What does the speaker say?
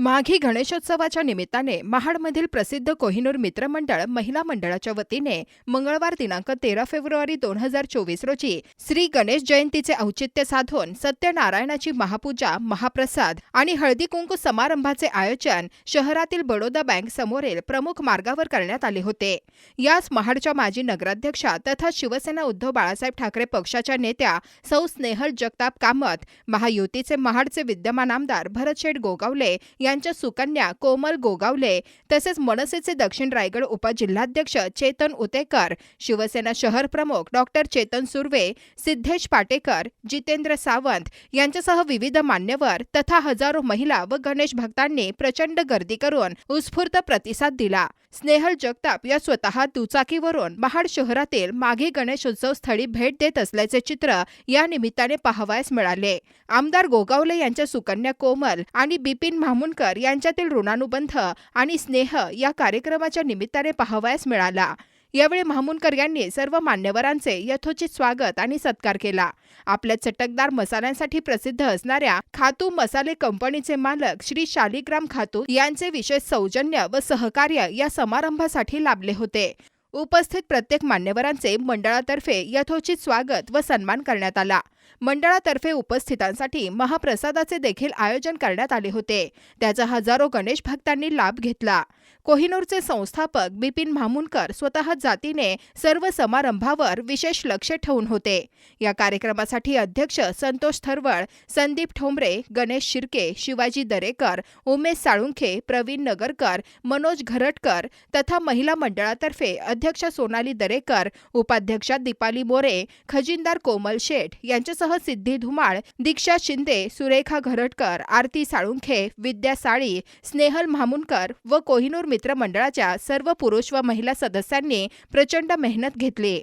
माघी गणेशोत्सवाच्या निमित्ताने महाडमधील प्रसिद्ध कोहिनूर मित्रमंडळ महिला मंडळाच्या वतीने मंगळवार दिनांक तेरा फेब्रुवारी दोन हजार चोवीस रोजी श्री गणेश जयंतीचे औचित्य साधून सत्यनारायणाची महापूजा महाप्रसाद आणि हळदी कुंकू समारंभाचे आयोजन शहरातील बडोदा बँक समोरील प्रमुख मार्गावर करण्यात आले होते. यास महाडच्या माजी नगराध्यक्षा तथा शिवसेना उद्धव बाळासाहेब ठाकरे पक्षाच्या नेत्या सौ स्नेहल जगताप कामत महायुतीचे महाडचे विद्यमान आमदार भरतशेठ गोगावले यांच्या सुकन्या कोमल गोगावले तसेच मनसेचे दक्षिण रायगड उपजिल्हाध्यक्ष चेतन उतेकर शिवसेना शहर प्रमुख डॉक्टर चेतन सुर्वे सिद्धेश पाटेकर जितेंद्र सावंत यांच्यासह विविध मान्यवर तथा हजारो महिला व गणेश भक्तांनी प्रचंड गर्दी करून उत्स्फूर्त प्रतिसाद दिला. स्नेहल जगताप या स्वतः दुचाकीवरून महाड शहरातील माघी गणेशोत्सव स्थळी भेट देत असल्याचे चित्र या निमित्ताने पाहावयास मिळाले. आमदार गोगावले यांच्या सुकन्या कोमल आणि बिपिन मामून म्हामुणकर यांच्यातील ऋणानुबंध आणि स्नेह या कार्यक्रमाच्या निमित्ताने पाहावयास मिळाला. यावेळी महामुनकर यांनी सर्व मान्यवरांचे यथोचित स्वागत आणि सत्कार केला. आपल्या चटकदार मसाल्यांसाठी प्रसिद्ध असणाऱ्या खातू मसाले कंपनीचे मालक श्री शालिग्राम खातू यांचे विशेष सौजन्य व सहकार्य या समारंभासाठी लाभले होते. उपस्थित प्रत्येक मान्यवरांचे मंडळातर्फे यथोचित स्वागत व सन्मान करण्यात आला. मंडळातर्फे उपस्थितांसाठी महाप्रसादाचे देखील आयोजन करण्यात आले होते. त्याचा हजारो गणेश भक्तांनी लाभ घेतला. कोहिनूरचे संस्थापक बिपिन भामुनकर स्वतः जातीने सर्व समारंभावर विशेष लक्ष ठेवून होते. या कार्यक्रमासाठी अध्यक्ष संतोष थरवळ संदीप ठोंबरे गणेश शिर्के शिवाजी दरेकर उमेश साळुंखे प्रवीण नगरकर मनोज घरटकर तथा महिला मंडळातर्फे अध्यक्ष सोनाली दरेकर उपाध्यक्षा दीपाली मोरे खजिनदार कोमल शेठ यांच्यासह सिद्धी धुमाळ दीक्षा शिंदे सुरेखा घरटकर आरती साळुंखे विद्या साळी स्नेहल म्हामुनकर व कोहिनूर मित्रमंडळाच्या सर्व पुरुष व महिला सदस्यांनी प्रचंड मेहनत घेतली.